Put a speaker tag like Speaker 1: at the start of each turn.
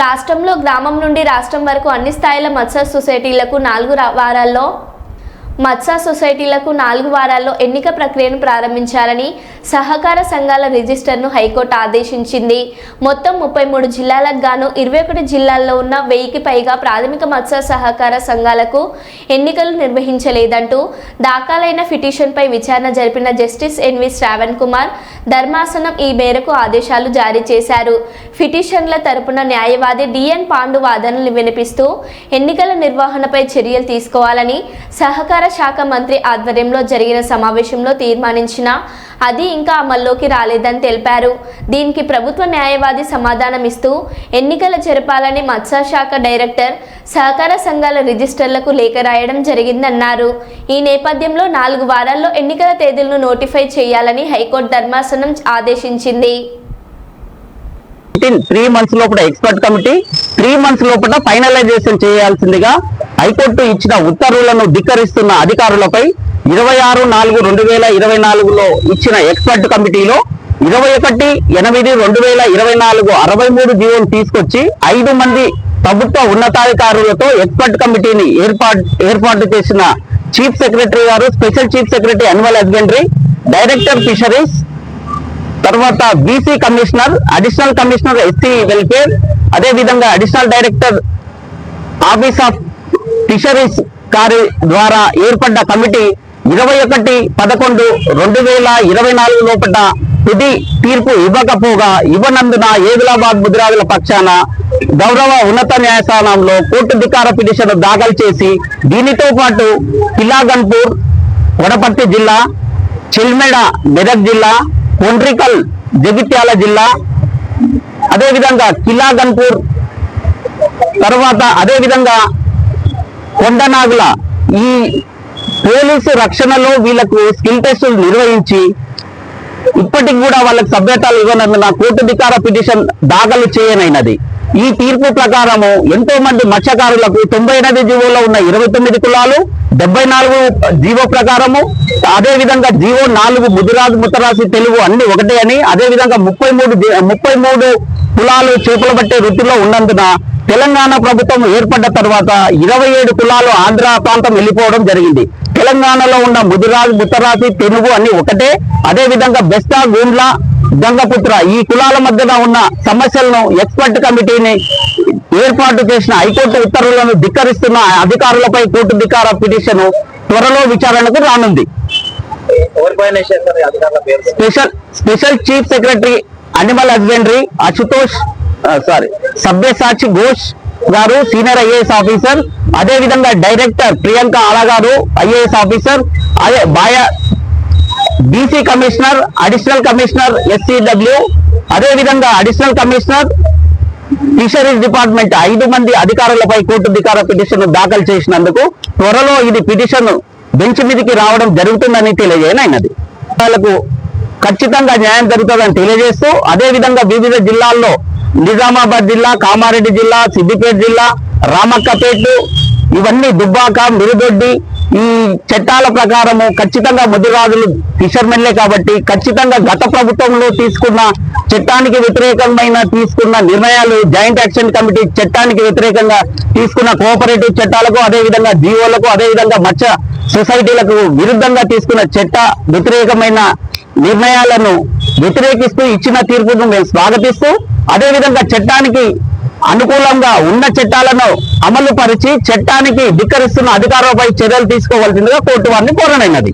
Speaker 1: రాష్ట్రంలో గ్రామం నుండి రాష్ట్రం వరకు అన్ని స్థాయిల మత్స్య సొసైటీలకు నాలుగు వారాల్లో మత్స్య సొసైటీలకు నాలుగు వారాల్లో ఎన్నిక ప్రక్రియను ప్రారంభించాలని సహకార సంఘాల రిజిస్టర్ను హైకోర్టు ఆదేశించింది. మొత్తం ముప్పై మూడు జిల్లాలకు గాను ఇరవై ఒకటి జిల్లాల్లో ఉన్న వెయ్యికి పైగా ప్రాథమిక మత్స్య సహకార సంఘాలకు ఎన్నికలు నిర్వహించలేదంటూ దాఖలైన పిటిషన్పై విచారణ జరిపిన జస్టిస్ ఎన్వి శ్రావణ్ కుమార్ ధర్మాసనం ఈ మేరకు ఆదేశాలు జారీ చేశారు. పిటిషన్ల తరపున న్యాయవాది డిఎన్ పాండు వాదనలు వినిపిస్తూ ఎన్నికల నిర్వహణపై చర్యలు తీసుకోవాలని సహకార శాఖ మంత్రి ఆధ్వర్యంలో జరిగిన సమావేశంలో తీర్మానించిన అది ఇంకా అమల్లోకి రాలేదని తెలిపారు. దీనికి ప్రభుత్వ న్యాయవాది సమాధానం ఇస్తూ ఎన్నికలు జరపాలని మత్స్యశాఖ డైరెక్టర్ సహకార సంఘాల రిజిస్టర్లకు లేఖ రాయడం జరిగిందన్నారు. ఈ నేపథ్యంలో నాలుగు వారాల్లో ఎన్నికల తేదీలను నోటిఫై చేయాలని హైకోర్టు ధర్మాసనం ఆదేశించింది.
Speaker 2: త్రీ మంత్స్ లోపల ఎక్స్పర్ట్ కమిటీ త్రీ మంత్స్ లోపల ఫైనలైజేషన్ చేయాల్సిందిగా హైకోర్టు ఇచ్చిన ఉత్తర్వులను ధిక్కరిస్తున్న అధికారులపై ఇరవై ఆరు నాలుగు రెండు వేల ఇరవై నాలుగులో ఇచ్చిన ఎక్స్పర్ట్ కమిటీలో ఇరవై ఒకటి ఎనిమిది రెండు వేల ఇరవై నాలుగు అరవై మూడు జీవోలు తీసుకొచ్చి ఐదు మంది ప్రభుత్వ ఉన్నతాధికారులతో ఎక్స్పర్ట్ కమిటీని ఏర్పాటు ఏర్పాటు చేసిన చీఫ్ సెక్రటరీ గారు special chief secretary animal husbandry director fisheries తర్వాత BC commissioner additional commissioner SC welfare అదేవిధంగా additional director office of fisheries కారి ద్వారా ఏర్పడ్డ కమిటీ ఇరవై ఒకటి పదకొండు రెండు వేల ఇరవై నాలుగు లోపల తుది తీర్పు ఇవ్వకపోగా ఇవ్వనందున ఏదిలాబాద్ ముదిరాజుల పక్షాన గౌరవ ఉన్నత న్యాయస్థానంలో కోర్టు ధికార పిటిషన్ దాఖలు చేసి దీనితో పాటు కిలాగన్పూర్ వడపర్తి జిల్లా చిల్మెడ మెదక్ జిల్లా కొండ్రికల్ జగిత్యాల జిల్లా అదేవిధంగా కిలాగన్పూర్ తర్వాత అదేవిధంగా కొండనాగుల ఈ పోలీసు రక్షణలో వీళ్ళకు స్కిల్ టెస్టులు నిర్వహించి ఇప్పటికి కూడా వాళ్ళకి సభ్యతలు ఇవ్వనందున కోర్టు ధికార పిటిషన్ దాఖలు చేయనైనది. ఈ తీర్పు ప్రకారము ఎంతో మంది మత్స్యకారులకు తొంభై ఎనిమిది జీవోలో ఉన్న ఇరవై తొమ్మిది కులాలు డెబ్బై నాలుగు జీవో ప్రకారము అదేవిధంగా జీవో నాలుగు ముదిరాజు ముత్తరాసి తెలుగు అన్ని ఒకటే అని అదే విధంగా ముప్పై మూడు ముప్పై మూడు కులాలు చేపలు పట్టే వృత్తిలో ఉన్నందున తెలంగాణ ప్రభుత్వం ఏర్పడ్డ తర్వాత ఇరవై ఏడు కులాలు ఆంధ్ర ప్రాంతం వెళ్ళిపోవడం జరిగింది. తెలంగాణలో ఉన్న ముదిరాజు ముత్తరాసి తెలుగు అన్ని ఒకటే. అదే విధంగా బెస్టా గూండ్ల గంగపుత్ర ఈ కులాల మధ్యన ఉన్న సమస్యలను ఎక్స్పర్ట్ కమిటీని ఏర్పాటు చేసిన హైకోర్టు ఉత్తర్వులను ధిక్కరిస్తున్న అధికారులపై కోర్టు ధికార పిటిషన్ త్వరలో విచారణకు రానుంది. Special special chief secretary animal husbandry Ashutosh sorry సభ్యసాచి Ghosh గారు సీనియర్ ఐఏఎస్ ఆఫీసర్ అదే విధంగా డైరెక్టర్ ప్రియాంక ఆలా గారు ఐఏఎస్ ఆఫీసర్ అదే బాయ BC commissioner additional commissioner SCW అదే విధంగా అడిషనల్ కమిషనర్ ఫిషరీస్ డిపార్ట్మెంట్ ఐదు మంది అధికారులపై కోర్టు అధికార పిటిషన్ దాఖలు చేసినందుకు త్వరలో ఇది పిటిషన్ బెంచ్ మీదకి రావడం జరుగుతుందని తెలియజేయనైనది వాళ్ళకు ఖచ్చితంగా న్యాయం జరుగుతుందని తెలియజేస్తూ అదే విధంగా వివిధ జిల్లాల్లో నిజామాబాద్ జిల్లా కామారెడ్డి జిల్లా సిద్దిపేట జిల్లా రామక్కపేట ఇవన్నీ దుబ్బాక మిరుదొడ్డి ఈ చట్టాల ప్రకారము ఖచ్చితంగా ముదిరాజులు ఫిషర్మెన్లే కాబట్టి ఖచ్చితంగా గత ప్రభుత్వంలో తీసుకున్న చట్టానికి వ్యతిరేకమైన తీసుకున్న నిర్ణయాలు జాయింట్ యాక్షన్ కమిటీ చట్టానికి వ్యతిరేకంగా తీసుకున్న కోఆపరేటివ్ చట్టాలకు అదే విధంగా జీవోలకు అదే విధంగా మత్స్య సొసైటీలకు విరుద్ధంగా తీసుకున్న చట్ట వ్యతిరేకమైన నిర్ణయాలను వ్యతిరేకిస్తూ ఇచ్చిన తీర్పును మేము స్వాగతిస్తూ అదే విధంగా చట్టానికి అనుకూలంగా ఉన్న చట్టాలను అమలుపరిచి చట్టానికి ధిక్కరిస్తున్న అధికారులపై చర్యలు తీసుకోవాల్సిందిగా కోర్టు వారిని కోరనైనది.